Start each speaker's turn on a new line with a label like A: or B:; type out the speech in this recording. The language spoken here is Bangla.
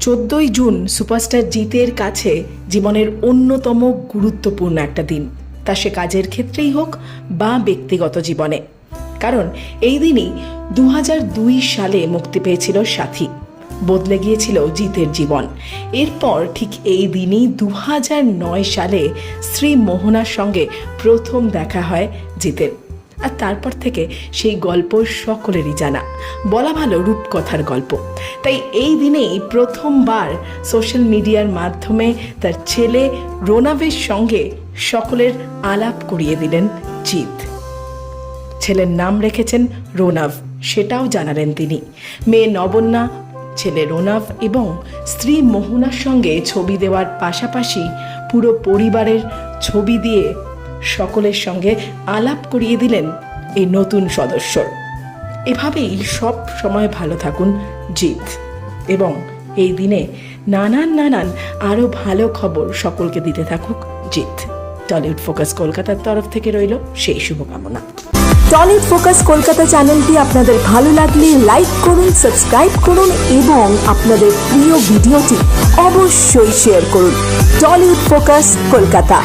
A: চোদ্দই জুন সুপারস্টার জিতের কাছে জীবনের অন্যতম গুরুত্বপূর্ণ একটা দিন। তা সে কাজের ক্ষেত্রেই হোক বা ব্যক্তিগত জীবনে। কারণ এই দিনই দু সালে মুক্তি পেয়েছিল সাথী। বদলে গিয়েছিল জিতের জীবন। এরপর ঠিক এই দিনই দু সালে শ্রী মোহনার সঙ্গে প্রথম দেখা হয় জিতের। আর তারপর থেকে সেই গল্প সকলেরই জানা। বলা ভালো রূপকথার গল্প। তাই এই দিনেই প্রথমবার সোশ্যাল মিডিয়ার মাধ্যমে তার ছেলে রোনাভের সঙ্গে সকলের আলাপ করিয়ে দিলেন জিৎ। ছেলের নাম রেখেছেন রোনাভ, সেটাও জানালেন তিনি। মেয়ে নবন্যা ছেলে রোনাভ এবং স্ত্রী মোহনার সঙ্গে ছবি দেওয়ার পাশাপাশি পুরো পরিবারের ছবি দিয়ে সকলের সঙ্গে আলাপ করিয়ে দিলেন এই নতুন সদস্যর। এভাবেই সব সময় ভালো থাকুন জিৎ। এবং এই দিনে নানান নানান আরও ভালো খবর সকলকে দিতে থাকুক জিৎ। টলিউড ফোকাস কলকাতার তরফ থেকে রইল সেই শুভকামনা।
B: টলিউড ফোকাস কলকাতা চ্যানেলটি আপনাদের ভালো লাগলে লাইক করুন, সাবস্ক্রাইব করুন এবং আপনাদের প্রিয় ভিডিওটি অবশ্যই শেয়ার করুন। টলিউড ফোকাস কলকাতা।